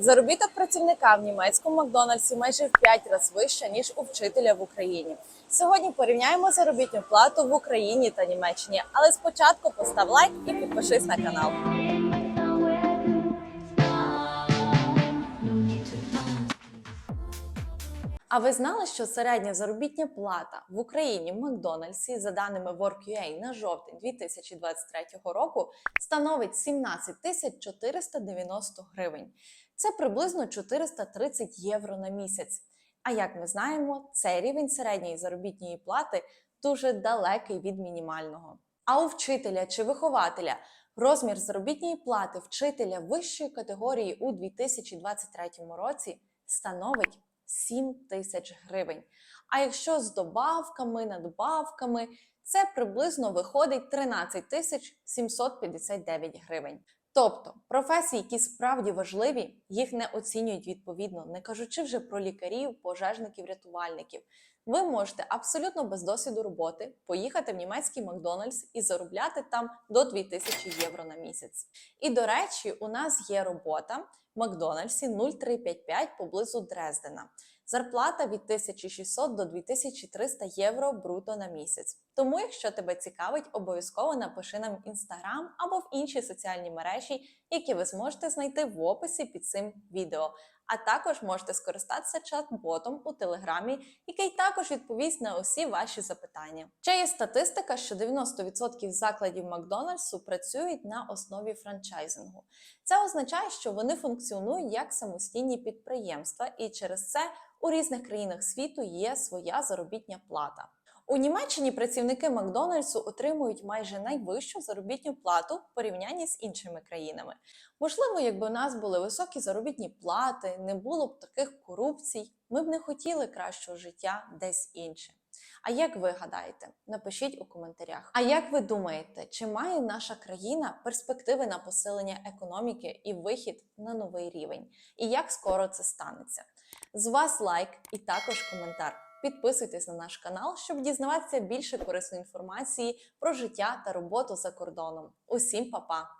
Заробіток працівника в німецькому Макдональдсі майже в 5 разів вища, ніж у вчителя в Україні. Сьогодні порівняємо заробітну плату в Україні та Німеччині. Але спочатку постав лайк і підпишись на канал. А ви знали, що середня заробітня плата в Україні в Макдональдсі, за даними Work.ua на жовтень 2023 року, становить 17 тисяч 490 гривень. Це приблизно 430 євро на місяць. А як ми знаємо, цей рівень середньої заробітної плати дуже далекий від мінімального. А у вчителя чи вихователя розмір заробітної плати вчителя вищої категорії у 2023 році становить 7 тисяч гривень. А якщо з добавками, надбавками, це приблизно виходить 13 тисяч 759 гривень. Тобто професії, які справді важливі, їх не оцінюють відповідно, не кажучи вже про лікарів, пожежників, рятувальників. Ви можете абсолютно без досвіду роботи поїхати в німецький Макдональдс і заробляти там до 2000 євро на місяць. І до речі, у нас є робота в Макдональдсі 0355 поблизу Дрездена. Зарплата від 1600 до 2300 євро бруто на місяць. Тому, якщо тебе цікавить, обов'язково напиши нам в інстаграм або в інші соціальні мережі, які ви зможете знайти в описі під цим відео. А також можете скористатися чат-ботом у телеграмі, який також відповість на усі ваші запитання. Ще є статистика, що 90% закладів Макдональдсу працюють на основі франчайзингу. Це означає, що вони функціонують як самостійні підприємства, і через це у різних країнах світу є своя заробітня плата. У Німеччині працівники Макдональдсу отримують майже найвищу заробітну плату в порівнянні з іншими країнами. Можливо, якби у нас були високі заробітні плати, не було б таких корупцій, ми б не хотіли кращого життя десь інше. А як ви гадаєте? Напишіть у коментарях. А як ви думаєте, чи має наша країна перспективи на посилення економіки і вихід на новий рівень? І як скоро це станеться? З вас лайк і також коментар. Підписуйтесь на наш канал, щоб дізнаватися більше корисної інформації про життя та роботу за кордоном. Усім па-па!